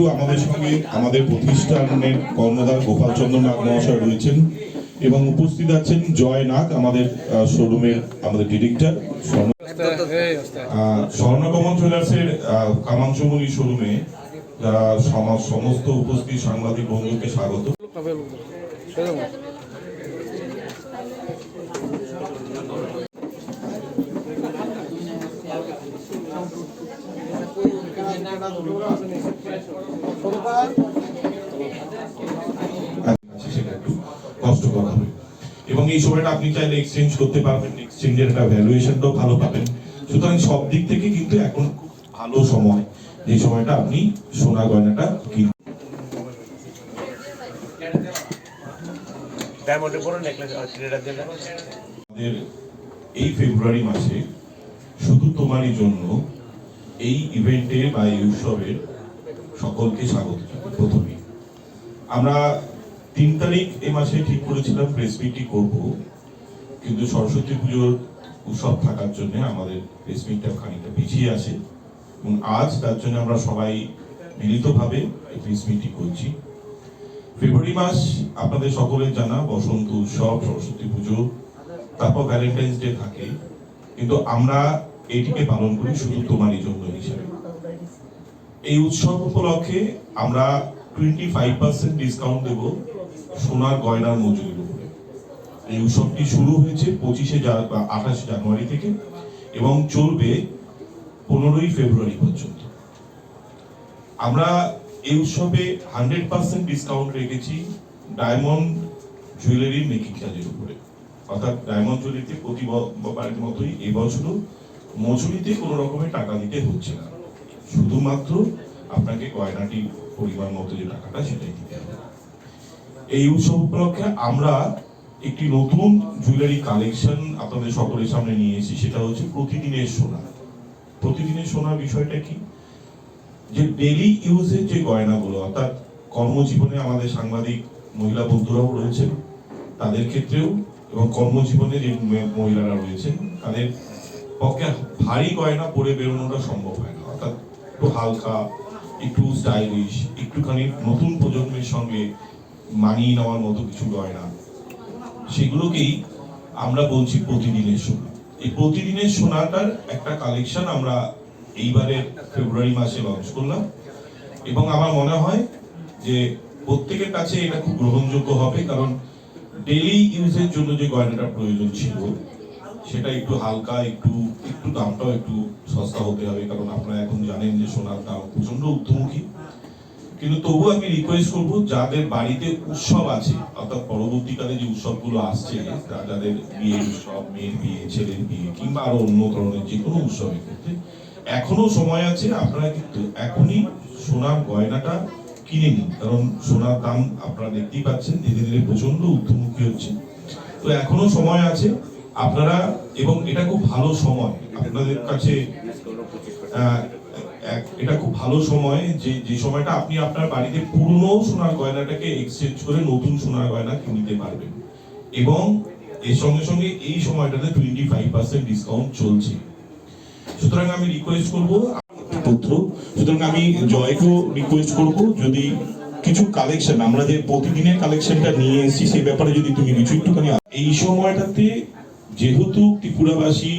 যেহেতু আমাদের সঙ্গে আমাদের প্রতিষ্ঠানের কর্ণধার গোপালচন্দ্র নাগ মহাশয় রয়েছেন এবং উপস্থিত আছেন জয় নাগ, আমাদের শোরুমের আমাদের ডিরেক্টর স্বর্ণকমল জুয়েলার্সের কামাংশমণি শোরুমে সমস্ত উপস্থিত সাংবাদিক বন্ধুকে স্বাগত আছে সেটা একটু কষ্টকর হবে এবং এই সময়টা আপনি চাইলে এক্সচেঞ্জ করতে পারবেন এক্সচেঞ্জের একটা ভ্যালুয়েশনটাও ভালো পাবেন। সুতরাং সব দিক থেকে কিন্তু এখন ভালো সময়। যে সময়টা আপনি সোনা গয়নাটা কিনবেন এই ফেব্রুয়ারি মাসে শুধু তোমারই জন্য এই ইভেন্টে বা এই উৎসবের সকলকে স্বাগত জানাই প্রথমেই আমরা তিন তারিখ এ মাসে ঠিক করেছিলাম প্রেস মিটটি করব, কিন্তু সরস্বতী পুজোর উৎসব থাকার জন্য আমাদের প্রেস মিটটা খানিকটা পিছিয়ে আসে এবং আজ তার জন্য আমরা সবাই মিলিতভাবে এই প্রেস মিটটি করছি। ফেব্রুয়ারি মাস আপনাদের সকলের জানা, বসন্ত উৎসব, সরস্বতী পুজো, তারপর ভ্যালেন্টাইন্স ডে থাকে। কিন্তু আমরা এটিকে পালন করি শুধু তোমারই জন্য হিসেবে। এই উৎসব উপলক্ষে আমরা টোয়েন্টি ফাইভ পার্সেন্ট ডিসকাউন্ট দেব সোনার গয়নার মজুরির উপরে। এই উৎসবটি শুরু হয়েছে পঁচিশে আঠাশে জানুয়ারি থেকে এবং চলবে পনেরোই ফেব্রুয়ারি পর্যন্ত। আমরা এই উৎসবে হান্ড্রেড পার্সেন্ট ডিসকাউন্ট রেখেছি ডায়মন্ড জুয়েলারি মেকিং চার্জের উপরে। অর্থাৎ ডায়মন্ড জুয়েলারিতে প্রতি ব- বারের মতোই এবছরও মজুরিতে কোনো রকমের টাকা দিতে হচ্ছে না। শুধুমাত্র আপনাকে গয়নাটি পরিমাণ মতো যে টাকাটা সেটাই দিতে হবে। এই উৎসব উপলক্ষে আমরা একটি নতুন জুয়েলারি কালেকশন আপনাদের সকলের সামনে নিয়ে এসেছি। সেটা হচ্ছে প্রতিদিনের সোনা। প্রতিদিনের সোনা বিষয়টা কি? যে ডেলি ইউজের যে গয়নাগুলো, অর্থাৎ কর্মজীবনে আমাদের সাংবাদিক, মহিলা বন্ধুরাও রয়েছেন তাদের ক্ষেত্রেও এবং কর্মজীবনে যে মহিলারা রয়েছেন, তাদের পক্ষে ভারী গয়না পরে বেরোনোটা সম্ভব হয় না। অর্থাৎ একটু হালকা, একটু স্টাইলিশ একটুখানি নতুন প্রজন্মের সঙ্গে মানিয়ে নেওয়ার মতো কিছু গয়না। সেগুলোকেই আমরা বলছি প্রতিদিনের সোনা। এই প্রতিদিনের সোনাটার একটা কালেকশন আমরা এইবারের ফেব্রুয়ারি মাসে লঞ্চ করলাম এবং আমার মনে হয় যে প্রত্যেকের কাছে এটা খুব গ্রহণযোগ্য হবে কারণ ডেলি ইউজের জন্য যে গয়নাটা প্রয়োজন ছিল সেটা একটু হালকা, একটু একটু দামটাও একটু সস্তা হতে হবে, কারণ আপনারা এখন জানেন যে সোনার দাম প্রচণ্ড ঊর্ধ্বমুখী। কিন্তু তবু আমি রিকোয়েস্ট করব, যাদের বাড়িতে উৎসব আছে, অর্থাৎ পরবর্তীকালে যে উৎসবগুলো আসছে যাদের বিয়ের উৎসব, মেয়ের বিয়ে, ছেলের বিয়ে, কিংবা আরও অন্য ধরনের যে কোনো উৎসবের ক্ষেত্রে, এখনও সময় আছে, আপনারা কিন্তু এখনই সোনার গয়নাটা কিনে নিন। কারণ সোনার দাম আপনারা দেখতেই পাচ্ছেন, ধীরে ধীরে প্রচণ্ড ঊর্ধ্বমুখী হচ্ছে। তো এখনও সময় আছে আপনারা, এবং এটা খুব ভালো সময়। আপনাদের কাছে এটা খুব ভালো সময় যে যে সময়টা আপনি আপনার বাড়িতে পুরনো সোনার গয়নাটাকে এক্সচেঞ্জ করে নতুন সোনার গয়না কিনতে পারবেন। এবং এর সঙ্গে সঙ্গে এই সময়টাতে টোয়েন্টি ফাইভ পার্সেন্ট ডিসকাউন্ট চলছে। সুতরাং আমি রিকোয়েস্ট করব, পুত্র, সুতরাং আমি জয়কেও রিকোয়েস্ট করব, যদি কিছু কালেকশন আমরা যে প্রতিদিনের কালেকশনটা নিয়ে এসেছি, সেই ব্যাপারে যদি তুমি কিছু একটুখানি এই সময়টাতে যেহেতু ত্রিপুরাবাসী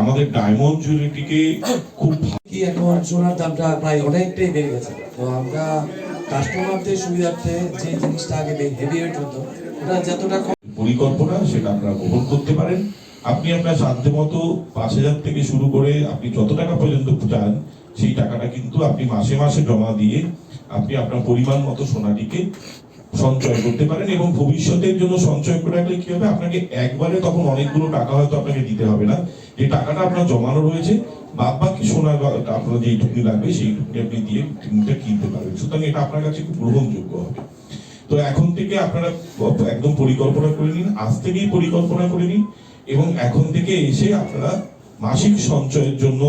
আমাদের ডায়মন্ড জুয়েলারিটিকে খুব কি এখন সোনার দামটা প্রায় অনেকটাই বেড়ে গেছে। তো আমরা কাস্টমারদের সুবিধার্থে যে জিনিসটা আগে হেভি ওয়েট হতো ওটা যতটা পরিকল্পনা সেটা আপনারা গ্রহণ করতে পারেন। আপনি আপনার সাধ্য মতো পাঁচ হাজার থেকে শুরু করে আপনি যত টাকা পর্যন্ত চান সেই টাকাটা কিন্তু আপনি মাসে মাসে জমা দিয়ে আপনি আপনার পরিমাণ মতো সোনাটিকে সঞ্চয় করতে পারেন এবং ভবিষ্যতের জন্য সঞ্চয় করে রাখলে কি হবে? আপনাকে একবারে তখন অনেকগুলো টাকা হয়তো আপনাকে দিতে হবে না। যে টাকাটা আপনার জমানো রয়েছে বাদ বাকি সোনা আপনার যেইটুকুনি লাগবে, সেই সেইটুকুনি আপনি দিয়ে জিনিসটা কিনতে পারবেন। সুতরাং এটা আপনার কাছে খুব গ্রহণযোগ্য হবে। তো এখন থেকে আপনারা একদম পরিকল্পনা করে নিন, আজ থেকেই পরিকল্পনা করে নিন এবং এখন থেকে এসে আপনারা মাসিক সঞ্চয়ের জন্য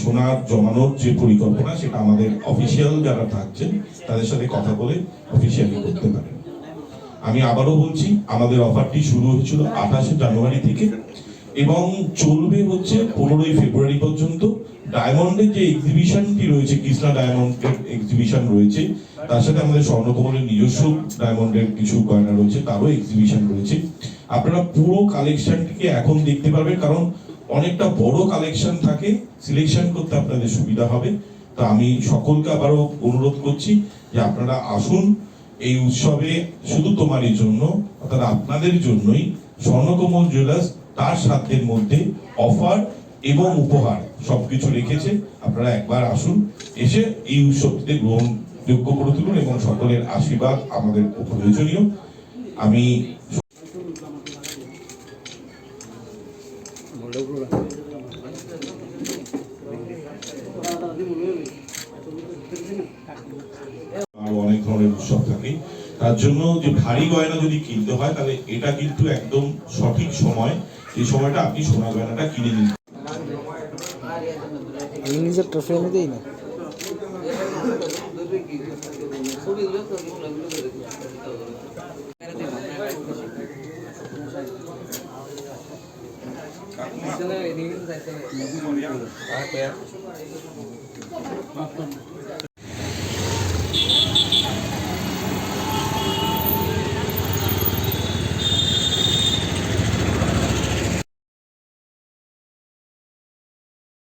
সোনার জমানোর যে পরিকল্পনা, সেটা আমাদের অফিসিয়াল যারা থাকছেন, তাদের সাথে কথা বলে অফিসিয়ালি করতে পারেন। আমি আবারও বলছি, আমাদের অফারটি শুরু হয়েছিল আঠাশে জানুয়ারি থেকে, এবং চলবে হচ্ছে পনেরোই ফেব্রুয়ারি পর্যন্ত। ডায়মন্ডের যে এক্সিবিশনটি রয়েছে, কৃষ্ণা ডায়মন্ডের এক্সিবিশন রয়েছে, তার সাথে আমাদের স্বর্ণকমলের নিজস্ব ডায়মন্ডের কিছু গয়না রয়েছে, তারও এক্সিবিশন রয়েছে। আপনারা পুরো কালেকশনটিকে এখন দেখতে পারবেন, কারণ অনেকটা বড় কালেকশন থাকে সিলেকশন করতে আপনাদের সুবিধা হবে। তা আমি সকলকে আবারও অনুরোধ করছি যে আপনারা আসুন এই উৎসবে শুধু তোমারই জন্য, অর্থাৎ আপনাদের জন্যই স্বর্ণকমল জুয়েলার্স তার সাধ্যের মধ্যে অফার এবং উপহার সবকিছু রেখেছে। আপনারা একবার আসুন, এসে এই উৎসবটিতে গ্রহণযোগ্য করে তুলুন এবং সকলের আশীর্বাদ আমাদের প্রয়োজনীয়। আমি অনেক ধরনের উৎসব থাকে। তার জন্য যে ভারী গয়না যদি কিনতে হয় তাহলে এটা কিন্তু একদম সঠিক সময়। এই সময়টা আপনি সোনা গয়নাটা কিনে নিন। আমি ট্রফি আমি দিই না। Bak bak.